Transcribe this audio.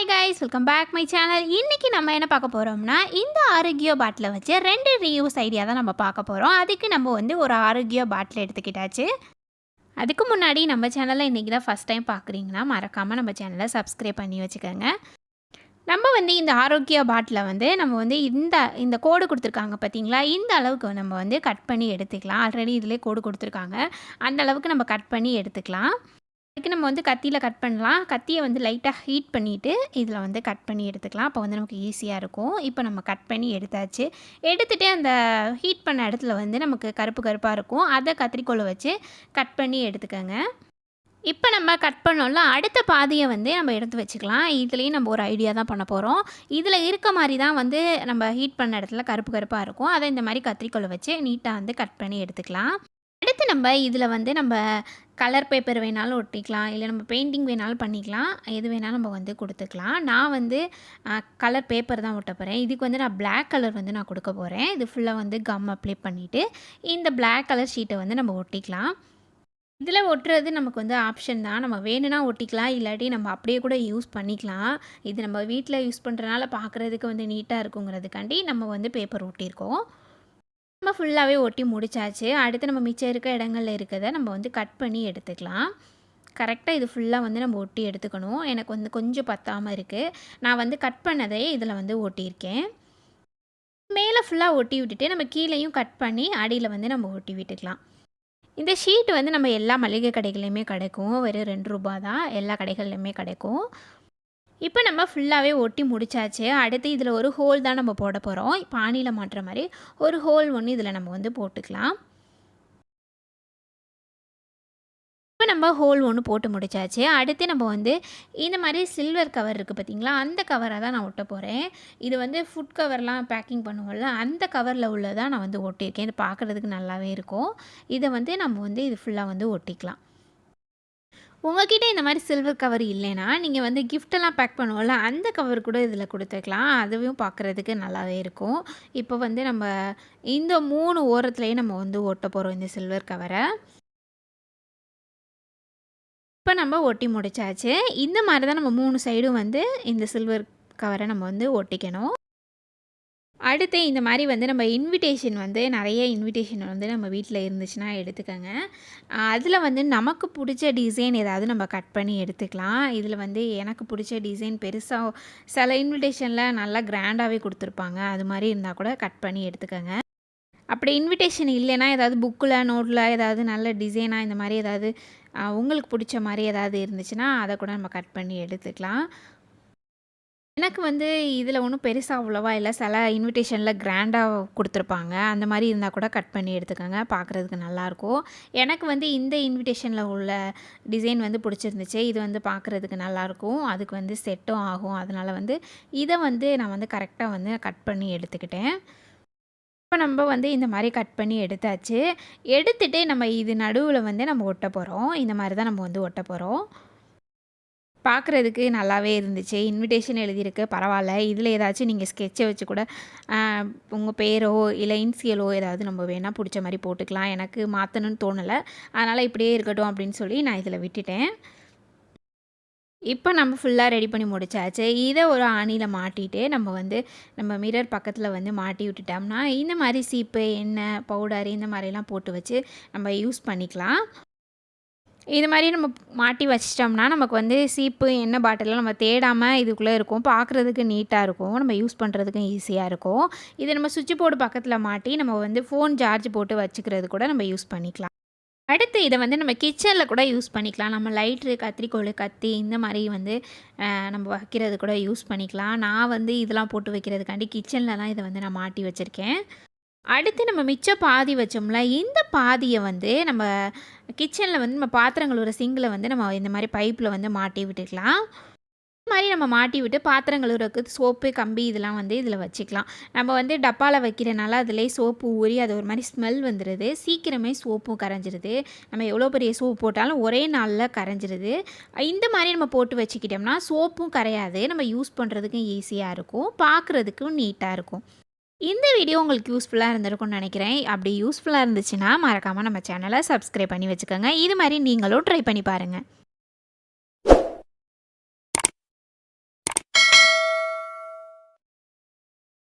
Hi guys welcome back my channel இன்றைக்கி நம்ம என்ன பார்க்க போகிறோம்னா இந்த ஆரோக்கிய பாட்டிலை வச்சு ரெண்டு ரீயூஸ் ஐடியா தான் நம்ம பார்க்க போகிறோம் அதுக்கு நம்ம வந்து ஒரு ஆரோக்கிய பாட்டில் எடுத்துக்கிட்டாச்சு. அதுக்கு முன்னாடி நம்ம சேனலை இன்றைக்கி தான் ஃபஸ்ட் டைம் பார்க்குறீங்கன்னா மறக்காமல் நம்ம சேனலை சப்ஸ்கிரைப் பண்ணி வச்சுக்கோங்க. நம்ம வந்து இந்த ஆரோக்கிய பாட்டிலை வந்து நம்ம வந்து இந்த இந்த கோடு கொடுத்துருக்காங்க பார்த்தீங்களா? இந்த அளவுக்கு நம்ம வந்து கட் பண்ணி எடுத்துக்கலாம். ஆல்ரெடி இதிலே கோடு கொடுத்துருக்காங்க. அந்த அளவுக்கு நம்ம கட் பண்ணி எடுத்துக்கலாம். அதுக்கு நம்ம வந்து கத்தியில் கட் பண்ணலாம். கத்தியை வந்து லைட்டாக ஹீட் பண்ணிவிட்டு இதில் வந்து கட் பண்ணி எடுத்துக்கலாம். அப்போ வந்து நமக்கு ஈஸியாக இருக்கும். இப்போ நம்ம கட் பண்ணி எடுத்தாச்சு. எடுத்துகிட்டு அந்த ஹீட் பண்ண இடத்துல வந்து நமக்கு கருப்பு கருப்பாக இருக்கும். அதை கத்திரிக்கோலை வச்சு கட் பண்ணி எடுத்துக்கோங்க. இப்போ நம்ம கட் பண்ணோம்ல அடுத்த பாதியை வந்து நம்ம எடுத்து வச்சுக்கலாம். இதுலேயும் நம்ம ஒரு ஐடியா தான் பண்ண போகிறோம் இதில் இருக்க மாதிரி தான் வந்து நம்ம ஹீட் பண்ண இடத்துல கருப்பு கருப்பாக இருக்கும். அதை இந்த மாதிரி கத்திரிக்கோலை வச்சு நீட்டாக வந்து கட் பண்ணி எடுத்துக்கலாம். அடுத்து நம்ம இதில் வந்து நம்ம கலர் பேப்பர் வேணாலும் ஒட்டிக்கலாம் இல்லை நம்ம பெயிண்டிங் வேணாலும் பண்ணிக்கலாம் எது வேணாலும் நம்ம வந்து கொடுத்துக்கலாம். நான் வந்து கலர் பேப்பர் தான் ஒட்ட போகிறேன் இதுக்கு வந்து நான் பிளாக் கலர் வந்து நான் கொடுக்க போகிறேன் இது ஃபுல்லாக வந்து கம் அப்ளை பண்ணிவிட்டு இந்த பிளாக் கலர் ஷீட்டை வந்து நம்ம ஒட்டிக்கலாம். இதில் ஒட்டுறது நமக்கு வந்து ஆப்ஷன் தான். நம்ம வேணும்னா ஒட்டிக்கலாம் இல்லாட்டி நம்ம அப்படியே கூட யூஸ் பண்ணிக்கலாம். இது நம்ம வீட்டில் யூஸ் பண்ணுறனால பார்க்குறதுக்கு வந்து நீட்டாக இருக்குங்கிறதுக்காண்டி நம்ம வந்து பேப்பர் ஒட்டியிருக்கோம். நம்ம ஃபுல்லாகவே ஒட்டி முடிச்சாச்சு. அடுத்து நம்ம மிச்சம் இருக்க இடங்களில் இருக்கிறத நம்ம வந்து கட் பண்ணி எடுத்துக்கலாம். கரெக்டாக இது ஃபுல்லாக வந்து நம்ம ஒட்டி எடுத்துக்கணும். எனக்கு வந்து கொஞ்சம் பத்தாமல் இருக்குது நான் வந்து கட் பண்ணதே இதில் வந்து ஒட்டியிருக்கேன். மேலே ஃபுல்லாக ஒட்டி விட்டுட்டு நம்ம கீழேயும் கட் பண்ணி அடியில் வந்து நம்ம ஒட்டி விட்டுக்கலாம். இந்த ஷீட் வந்து நம்ம எல்லா மளிகை கடைகள்லையுமே கிடைக்கும். வெறும் ரெண்டு ரூபா தான். எல்லா கடைகள்லையுமே கிடைக்கும். இப்போ நம்ம ஃபுல்லாகவே ஒட்டி முடிச்சாச்சு. அடுத்து இதில் ஒரு ஹோல் தான் நம்ம போட போகிறோம் பானியில் மாட்டுற மாதிரி ஒரு ஹோல் ஒன்று இதில் நம்ம வந்து போட்டுக்கலாம். இப்போ நம்ம ஹோல் ஒன்று போட்டு முடிச்சாச்சு. அடுத்து நம்ம வந்து இந்த மாதிரி சில்வர் கவர் இருக்குது பார்த்திங்களா அந்த கவராக தான் நான் ஒட்ட போகிறேன் இது வந்து ஃபுட் கவர்லாம் பேக்கிங் பண்ணுவோம்ல அந்த கவரில் உள்ளதான் நான் வந்து ஒட்டியிருக்கேன். இது பார்க்குறதுக்கு நல்லாவே இருக்கும். இதை வந்து நம்ம வந்து இது ஃபுல்லாக வந்து ஒட்டிக்கலாம். உங்ககிட்ட இந்த மாதிரி சில்வர் கவர் இல்லைன்னா நீங்கள் வந்து கிஃப்டெல்லாம் பேக் பண்ணுவோம்ல அந்த கவர் கூட இதில் கொடுத்துக்கலாம். அதுவும் பார்க்குறதுக்கு நல்லாவே இருக்கும். இப்போ வந்து நம்ம இந்த மூணு ஓரத்துலேயே நம்ம வந்து ஒட்ட போகிறோம் இந்த சில்வர் கவரை இப்போ நம்ம ஒட்டி முடிச்சாச்சு. இந்த மாதிரி தான் நம்ம மூணு சைடும் வந்து இந்த சில்வர் கவரை நம்ம வந்து ஒட்டிக்கணும் அடுத்து இந்த மாதிரி வந்து நம்ம இன்விடேஷன் வந்து நிறைய இன்விடேஷன் வந்து நம்ம வீட்டில் இருந்துச்சுன்னா எடுத்துக்கோங்க. அதில் வந்து நமக்கு பிடிச்ச டிசைன் ஏதாவது நம்ம கட் பண்ணி எடுத்துக்கலாம். இதில் வந்து எனக்கு பிடிச்ச டிசைன் பெருசாக சில இன்விடேஷனில் நல்லா கிராண்டாகவே கொடுத்துருப்பாங்க. அது மாதிரி இருந்தால் கூட கட் பண்ணி எடுத்துக்கோங்க. அப்படி இன்விடேஷன் இல்லைன்னா ஏதாவது புக்கில் நோட்டில் ஏதாவது நல்ல டிசைனாக இந்த மாதிரி ஏதாவது உங்களுக்கு பிடிச்ச மாதிரி ஏதாவது இருந்துச்சுன்னா அதை கூட நம்ம கட் பண்ணி எடுத்துக்கலாம். எனக்கு வந்து இதில் ஒன்றும் பெருசாக அவ்வளோவா இல்லை. சில இன்விடேஷனில் கிராண்டாக கொடுத்துருப்பாங்க. அந்த மாதிரி இருந்தால் கூட கட் பண்ணி எடுத்துக்கோங்க. பார்க்குறதுக்கு நல்லாயிருக்கும் எனக்கு வந்து இந்த இன்விடேஷனில் உள்ள டிசைன் வந்து பிடிச்சிருந்துச்சு. இது வந்து பார்க்குறதுக்கு நல்லாயிருக்கும் அதுக்கு வந்து செட்டும் ஆகும். அதனால் வந்து இதை வந்து நான் வந்து கரெக்டாக வந்து கட் பண்ணி எடுத்துக்கிட்டேன். இப்போ நம்ம வந்து இந்த மாதிரி கட் பண்ணி எடுத்தாச்சு. எடுத்துகிட்டு நம்ம இது நடுவில் வந்து நம்ம ஒட்ட போகிறோம் இந்த மாதிரி தான் நம்ம வந்து ஒட்ட போகிறோம் பார்க்குறதுக்கு நல்லாவே இருந்துச்சு. இன்விடேஷன் எழுதியிருக்கு. பரவாயில்ல. இதில் ஏதாச்சும் நீங்கள் ஸ்கெட்சை வச்சு கூட உங்கள் பேரோ இல்லை இன்சியலோ ஏதாவது நம்ம வேணால் பிடிச்ச மாதிரி போட்டுக்கலாம். எனக்கு மாற்றணும்னு தோணலை. அதனால் இப்படியே இருக்கட்டும் அப்படின்னு சொல்லி நான் இதில் விட்டுட்டேன். இப்போ நம்ம ஃபுல்லாக ரெடி பண்ணி முடிச்சாச்சு. இதை ஒரு ஆணியில் மாட்டிகிட்டு நம்ம வந்து நம்ம மிரர் பக்கத்தில் வந்து மாட்டி விட்டுட்டோம்னா இந்த மாதிரி சீப்பு எண்ணெய் பவுடர் இந்த மாதிரிலாம் போட்டு வச்சு நம்ம யூஸ் பண்ணிக்கலாம். இது மாதிரி நம்ம மாட்டி வச்சிட்டோம்னா நமக்கு வந்து சீப்பு எண்ணெய் பாட்டிலாம் நம்ம தேடாமல் இதுக்குள்ளே இருக்கும். பார்க்குறதுக்கு நீட்டாக இருக்கும். நம்ம யூஸ் பண்ணுறதுக்கும் ஈஸியாக இருக்கும். இதை நம்ம சுவிட்ச் போர்டு பக்கத்தில் மாட்டி நம்ம வந்து ஃபோன் சார்ஜ் போட்டு வச்சுக்கிறது கூட நம்ம யூஸ் பண்ணிக்கலாம். அடுத்து இதை வந்து நம்ம கிச்சனில் கூட யூஸ் பண்ணிக்கலாம். நம்ம லைட்ரு கத்திரிக்கோள் கத்தி இந்த மாதிரி வந்து நம்ம வைக்கிறது கூட யூஸ் பண்ணிக்கலாம். நான் வந்து இதெல்லாம் போட்டு வைக்கிறதுக்காண்டி கிச்சனில் தான் இதை வந்து நான் மாட்டி வச்சுருக்கேன். அடுத்து நம்ம மிச்ச பாதி வச்சோம்ல இந்த பாதியை வந்து நம்ம கிச்சனில் வந்து நம்ம பாத்திரங்கள் ஒரு சிங்கில் வந்து நம்ம இந்த மாதிரி பைப்பில் வந்து மாட்டி விட்டுக்கலாம். இந்த மாதிரி நம்ம மாட்டி விட்டு பாத்திரங்கள் ஒரு சோப்பு கம்பி இதெல்லாம் வந்து இதில் வச்சுக்கலாம். நம்ம வந்து டப்பாவில் வைக்கிறனால அதுலேயே சோப்பு ஊறி அது ஒரு மாதிரி ஸ்மெல் வந்துடுது சீக்கிரமே சோப்பும் கரைஞ்சிருது. நம்ம எவ்வளோ பெரிய சோப்பு போட்டாலும் ஒரே நாளில் கரைஞ்சிருது. இந்த மாதிரி நம்ம போட்டு வச்சுக்கிட்டோம்னா சோப்பும் கரையாது. நம்ம யூஸ் பண்ணுறதுக்கும் ஈஸியாக இருக்கும். பார்க்குறதுக்கும் நீட்டாக இருக்கும். இந்த வீடியோ உங்களுக்கு யூஸ்ஃபுல்லாக இருந்திருக்கும்னு நினைக்கிறேன். அப்படி யூஸ்ஃபுல்லாக இருந்துச்சுன்னா மறக்காமல் நம்ம சேனலை சப்ஸ்கிரைப் பண்ணி வச்சுக்கோங்க. இது மாதிரி நீங்களும் ட்ரை பண்ணி பாருங்கள்